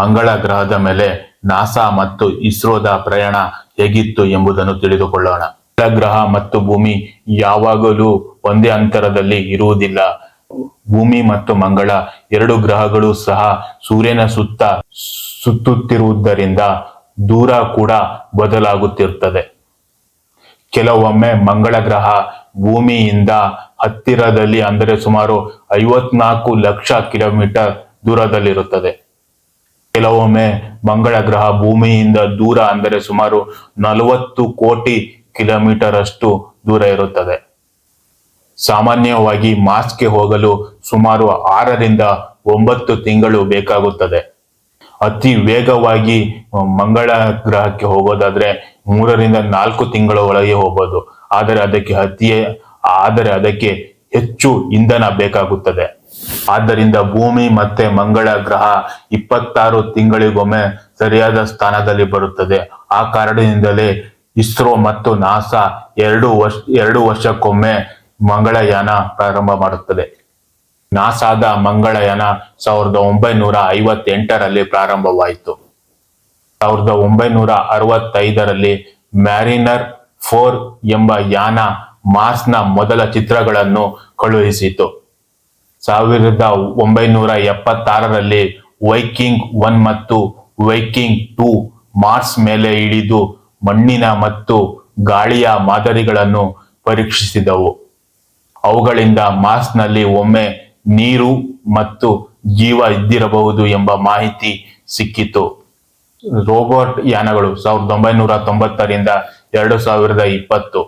ಮಂಗಳ ಗ್ರಹದ ಮೇಲೆ ನಾಸಾ ಮತ್ತು ಇಸ್ರೋದ ಪ್ರಯಾಣ ಹೇಗಿತ್ತು ಎಂಬುದನ್ನು ತಿಳಿದುಕೊಳ್ಳೋಣ. ಗ್ರಹ ಮತ್ತು ಭೂಮಿ ಯಾವಾಗಲೂ ಒಂದೇ ಅಂತರದಲ್ಲಿ ಇರುವುದಿಲ್ಲ. ಭೂಮಿ ಮತ್ತು ಮಂಗಳ ಎರಡು ಗ್ರಹಗಳು ಸಹ ಸೂರ್ಯನ ಸುತ್ತ ಸುತ್ತುತ್ತಿರುವುದರಿಂದ ದೂರ ಕೂಡ ಬದಲಾಗುತ್ತಿರುತ್ತದೆ. ಕೆಲವೊಮ್ಮೆ ಮಂಗಳ ಗ್ರಹ ಭೂಮಿಯಿಂದ ಹತ್ತಿರದಲ್ಲಿ ಅಂದರೆ ಸುಮಾರು ಐವತ್ನಾಲ್ಕು ಲಕ್ಷ ಕಿಲೋಮೀಟರ್ ದೂರದಲ್ಲಿರುತ್ತದೆ. ಕೆಲವೊಮ್ಮೆ ಮಂಗಳ ಗ್ರಹ ಭೂಮಿಯಿಂದ ದೂರ ಅಂದರೆ ಸುಮಾರು ನಲವತ್ತು ಕೋಟಿ ಕಿಲೋಮೀಟರ್ ಅಷ್ಟು ದೂರ ಇರುತ್ತದೆ. ಸಾಮಾನ್ಯವಾಗಿ ಮಾಸ್ಗೆ ಹೋಗಲು ಸುಮಾರು ಆರರಿಂದ ಒಂಬತ್ತು ತಿಂಗಳು ಬೇಕಾಗುತ್ತದೆ. ಅತಿ ವೇಗವಾಗಿ ಮಂಗಳ ಗ್ರಹಕ್ಕೆ ಹೋಗೋದಾದ್ರೆ ಮೂರರಿಂದ ನಾಲ್ಕು ತಿಂಗಳ ಒಳಗೆ ಹೋಗ್ಬೋದು. ಆದರೆ ಅದಕ್ಕೆ ಅತಿ ಆದರೆ ಅದಕ್ಕೆ ಹೆಚ್ಚು ಇಂಧನ ಬೇಕಾಗುತ್ತದೆ. ಆದ್ದರಿಂದ ಭೂಮಿ ಮತ್ತೆ ಮಂಗಳ ಗ್ರಹ ಇಪ್ಪತ್ತಾರು ತಿಂಗಳಿಗೊಮ್ಮೆ ಸರಿಯಾದ ಸ್ಥಾನದಲ್ಲಿ ಬರುತ್ತದೆ. ಆ ಕಾರಣದಿಂದಲೇ ಇಸ್ರೋ ಮತ್ತು ನಾಸಾ ಎರಡು ವರ್ಷ, ಎರಡು ವರ್ಷಕ್ಕೊಮ್ಮೆ ಮಂಗಳಯಾನ ಪ್ರಾರಂಭ ಮಾಡುತ್ತದೆ. ನಾಸಾದ ಮಂಗಳಯಾನ ಸಾವಿರದ ಒಂಬೈನೂರ ಐವತ್ತೆಂಟರಲ್ಲಿ ಪ್ರಾರಂಭವಾಯಿತು. ಸಾವಿರದ ಒಂಬೈನೂರ ಅರವತ್ತೈದರಲ್ಲಿ ಮ್ಯಾರಿನರ್ ಫೋರ್ ಎಂಬ ಯಾನ ಮಾರ್ಸ್ನ ಮೊದಲ ಚಿತ್ರಗಳನ್ನು ಕಳುಹಿಸಿತು. ಸಾವಿರದ ಒಂಬೈನೂರ ಎಪ್ಪತ್ತಾರರಲ್ಲಿ ವೈಕಿಂಗ್ ಒನ್ ಮತ್ತು ವೈಕಿಂಗ್ ಟೂ ಮಾರ್ಸ್ ಮೇಲೆ ಇಳಿದು ಮಣ್ಣಿನ ಮತ್ತು ಗಾಳಿಯ ಮಾದರಿಗಳನ್ನು ಪರೀಕ್ಷಿಸಿದವು. ಅವುಗಳಿಂದ ಮಾರ್ಸ್ನಲ್ಲಿ ಒಮ್ಮೆ ನೀರು ಮತ್ತು ಜೀವ ಇದ್ದಿರಬಹುದು ಎಂಬ ಮಾಹಿತಿ ಸಿಕ್ಕಿತು. ರೋಬೋಟ್ ಯಾನಗಳು ಸಾವಿರದ ಒಂಬೈನೂರ ತೊಂಬತ್ತರಿಂದ ಎರಡು ಸಾವಿರದ ಇಪ್ಪತ್ತು.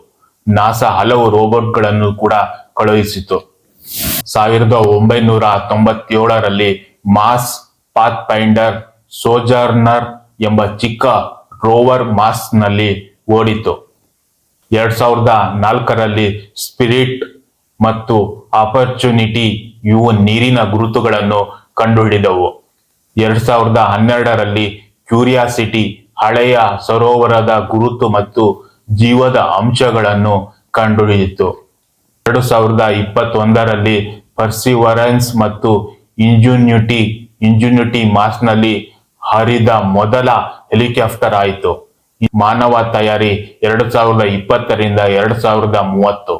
ನಾಸಾ ಹಲವು ರೋಬೋಟ್ಗಳನ್ನು ಕೂಡ ಕಳುಹಿಸಿತು. ಸಾವಿರದ ಒಂಬೈನೂರ ತೊಂಬತ್ತೇಳರಲ್ಲಿ ಮಾಸ್ ಪಾತ್ ಫೈಂಡರ್ ಸೋಜರ್ನರ್ ಎಂಬ ಚಿಕ್ಕ ರೋವರ್ ಮಾಸ್ನಲ್ಲಿ ಓಡಿತು. ಎರಡ್ ಸಾವಿರದ ನಾಲ್ಕರಲ್ಲಿ ಸ್ಪಿರಿಟ್ ಮತ್ತು ಆಪರ್ಚುನಿಟಿ ಇವು ನೀರಿನ ಗುರುತುಗಳನ್ನು ಕಂಡುಹಿಡಿದವು. ಎರಡ್ ಸಾವಿರದ ಹನ್ನೆರಡರಲ್ಲಿ ಕ್ಯೂರಿಯಾಸಿಟಿ ಹಳೆಯ ಸರೋವರದ ಗುರುತು ಮತ್ತು ಜೀವದ ಅಂಶಗಳನ್ನು ಕಂಡುಹಿಡಿಯಿತು. ಎರಡು ಸಾವಿರದ ಇಪ್ಪತ್ತೊಂದರಲ್ಲಿ ಪರ್ಸಿವರೆನ್ಸ್ ಮತ್ತು ಇಂಜುನ್ಯುಟಿ ಇಂಜುನ್ಯುಟಿ ಮಾರ್ಸ್ನಲ್ಲಿ ಹರಿದ ಮೊದಲ ಹೆಲಿಕಾಪ್ಟರ್ ಆಯಿತು. ಮಾನವ ತಯಾರಿ ಎರಡು ಸಾವಿರದ ಇಪ್ಪತ್ತರಿಂದ ಎರಡು ಸಾವಿರದ ಮೂವತ್ತು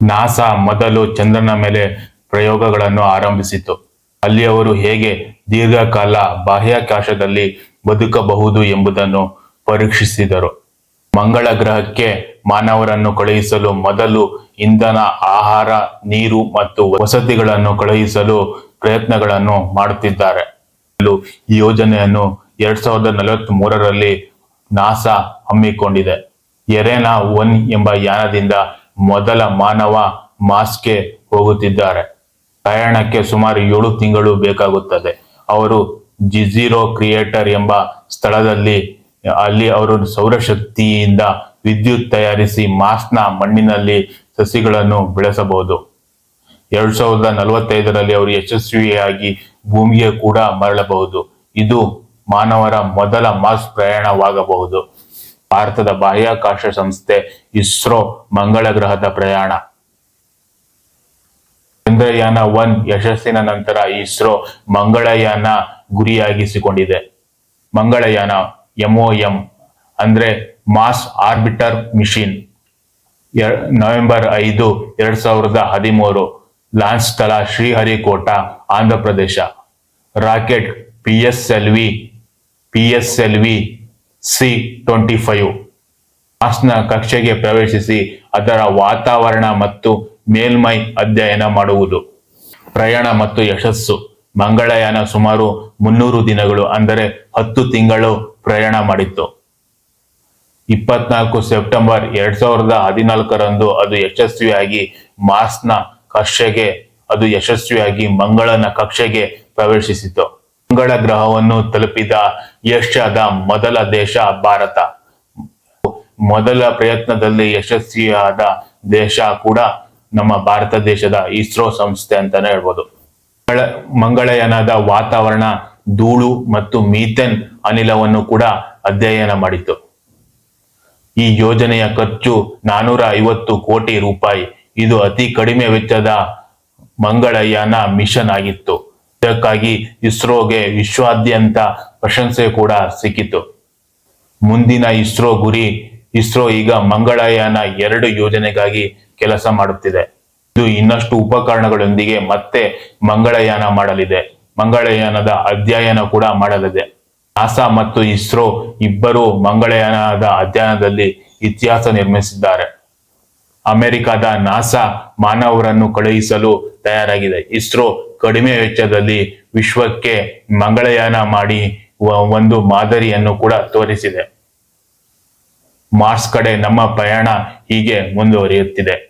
ನಾಸಾ ಮೊದಲು ಚಂದ್ರನ ಮೇಲೆ ಪ್ರಯೋಗಗಳನ್ನು ಆರಂಭಿಸಿತು. ಅಲ್ಲಿ ಅವರು ಹೇಗೆ ದೀರ್ಘಕಾಲ ಬಾಹ್ಯಾಕಾಶದಲ್ಲಿ ಬದುಕಬಹುದು ಎಂಬುದನ್ನು ಪರೀಕ್ಷಿಸಿದರು. ಮಂಗಳ ಗ್ರಹಕ್ಕೆ ಮಾನವರನ್ನು ಕಳುಹಿಸಲು ಮೊದಲು ಇಂಧನ, ಆಹಾರ, ನೀರು ಮತ್ತು ವಸತಿಗಳನ್ನು ಕಳುಹಿಸಲು ಪ್ರಯತ್ನಗಳನ್ನು ಮಾಡುತ್ತಿದ್ದಾರೆ. ಈ ಯೋಜನೆಯನ್ನು ಎರಡ್ ಸಾವಿರದ ನಲವತ್ತ್ ಮೂರರಲ್ಲಿ ನಾಸಾ ಹಮ್ಮಿಕೊಂಡಿದೆ. ಎರೆನಾ ಒನ್ ಎಂಬ ಯಾನದಿಂದ ಮೊದಲ ಮಾನವ ಮಾಸ್ಗೆ ಹೋಗುತ್ತಿದ್ದಾರೆ. ಪ್ರಯಾಣಕ್ಕೆ ಸುಮಾರು ಏಳು ತಿಂಗಳು ಬೇಕಾಗುತ್ತದೆ. ಅವರು ಜಿಝೀರೋ ಕ್ರಿಯೇಟರ್ ಎಂಬ ಸ್ಥಳದಲ್ಲಿ, ಅಲ್ಲಿ ಅವರು ಸೌರಶಕ್ತಿಯಿಂದ ವಿದ್ಯುತ್ ತಯಾರಿಸಿ ಮಾಸ್ನ ಮಣ್ಣಿನಲ್ಲಿ ಸಸಿಗಳನ್ನು ಬೆಳೆಸಬಹುದು. ಎರಡ್ ಸಾವಿರದ ನಲವತ್ತೈದರಲ್ಲಿ ಅವರು ಯಶಸ್ವಿಯಾಗಿ ಭೂಮಿಗೆ ಕೂಡ ಮರಳಬಹುದು. ಇದು ಮಾನವರ ಮೊದಲ ಮಾಸ್ ಪ್ರಯಾಣವಾಗಬಹುದು. ಭಾರತದ ಬಾಹ್ಯಾಕಾಶ ಸಂಸ್ಥೆ ಇಸ್ರೋ ಮಂಗಳ ಗ್ರಹದ ಪ್ರಯಾಣ. ಚಂದ್ರಯಾನ ಒನ್ ಯಶಸ್ಸಿನ ನಂತರ ಇಸ್ರೋ ಮಂಗಳಯಾನ ಗುರಿಯಾಗಿಸಿಕೊಂಡಿದೆ. ಮಂಗಳಯಾನ ಎಂಒಎಂ ಅಂದ್ರೆ ಮಾಸ್ ಆರ್ಬಿಟರ್ ಮಿಷಿನ್. ನವೆಂಬರ್ ಐದು ಎರಡ್ ಸಾವಿರದ ಹದಿಮೂರು ಲಾಂಚ್ ಸ್ಥಳ Sriharikota, Andhra Pradesh. Rocket P S L V P S L V C twenty five. ಮಾಸ್ನ ಕಕ್ಷೆಗೆ ಪ್ರವೇಶಿಸಿ ಅದರ ವಾತಾವರಣ ಮತ್ತು ಮೇಲ್ಮೈ ಅಧ್ಯಯನ ಮಾಡುವುದು. ಪ್ರಯಾಣ ಮತ್ತು ಯಶಸ್ಸು. ಮಂಗಳಯಾನ ಸುಮಾರು ಮುನ್ನೂರು ದಿನಗಳು, ಅಂದರೆ ಹತ್ತು ತಿಂಗಳು ಪ್ರಯಾಣ ಮಾಡಿತ್ತು. ಇಪ್ಪತ್ನಾಲ್ಕು ಸೆಪ್ಟೆಂಬರ್ ಎರಡ್ ಸಾವಿರದ ಹದಿನಾಲ್ಕರಂದು ಅದು ಯಶಸ್ವಿಯಾಗಿ ಮಾರ್ಸ್ನ ಕಕ್ಷೆಗೆ, ಅದು ಯಶಸ್ವಿಯಾಗಿ ಮಂಗಳನ ಕಕ್ಷೆಗೆ ಪ್ರವೇಶಿಸಿತು. ಮಂಗಳ ಗ್ರಹವನ್ನು ತಲುಪಿದ ಏಷ್ಯಾದ ಮೊದಲ ದೇಶ ಭಾರತ. ಮೊದಲ ಪ್ರಯತ್ನದಲ್ಲಿ ಯಶಸ್ವಿಯಾದ ದೇಶ ಕೂಡ ನಮ್ಮ ಭಾರತ ದೇಶದ ಇಸ್ರೋ ಸಂಸ್ಥೆ ಅಂತಾನೆ ಹೇಳ್ಬೋದು. ಮಂಗಳಯನದ ಮಂಗಳಯಾನದ ವಾತಾವರಣ ಧೂಳು ಮತ್ತು ಮೀಥೆನ್ ಅನಿಲವನ್ನು ಕೂಡ ಅಧ್ಯಯನ ಮಾಡಿತು. ಈ ಯೋಜನೆಯ ಖರ್ಚು ನಾನೂರ ಐವತ್ತು ಕೋಟಿ ರೂಪಾಯಿ. ಇದು ಅತಿ ಕಡಿಮೆ ವೆಚ್ಚದ ಮಂಗಳಯಾನ ಮಿಷನ್ ಆಗಿತ್ತು. ಇದಕ್ಕಾಗಿ ಇಸ್ರೋಗೆ ವಿಶ್ವಾದ್ಯಂತ ಪ್ರಶಂಸೆ ಕೂಡ ಸಿಕ್ಕಿತು. ಮುಂದಿನ ಇಸ್ರೋ ಗುರಿ, ಇಸ್ರೋ ಈಗ ಮಂಗಳಯಾನ ಎರಡು ಯೋಜನೆಗಾಗಿ ಕೆಲಸ ಮಾಡುತ್ತಿದೆ. ಇದು ಇನ್ನಷ್ಟು ಉಪಕರಣಗಳೊಂದಿಗೆ ಮತ್ತೆ ಮಂಗಳಯಾನ ಮಾಡಲಿದೆ. ಮಂಗಳಯಾನದ ಅಧ್ಯಯನ ಕೂಡ ಮಾಡಲಿದೆ. ನಾಸಾ ಮತ್ತು ಇಸ್ರೋ ಇಬ್ಬರು ಮಂಗಳಯಾನದ ಅಧ್ಯಯನದಲ್ಲಿ ಇತಿಹಾಸ ನಿರ್ಮಿಸಿದ್ದಾರೆ. ಅಮೆರಿಕದ ನಾಸಾ ಮಾನವರನ್ನು ಕಳುಹಿಸಲು ತಯಾರಾಗಿದೆ. ಇಸ್ರೋ ಕಡಿಮೆ ವೆಚ್ಚದಲ್ಲಿ ವಿಶ್ವಕ್ಕೆ ಮಂಗಳಯಾನ ಮಾಡಿ ಒಂದು ಮಾದರಿಯನ್ನು ಕೂಡ ತೋರಿಸಿದೆ. ಮಾರ್ಸ್ ಕಡೆ ನಮ್ಮ ಪ್ರಯಾಣ ಹೀಗೆ ಮುಂದುವರಿಯುತ್ತಿದೆ.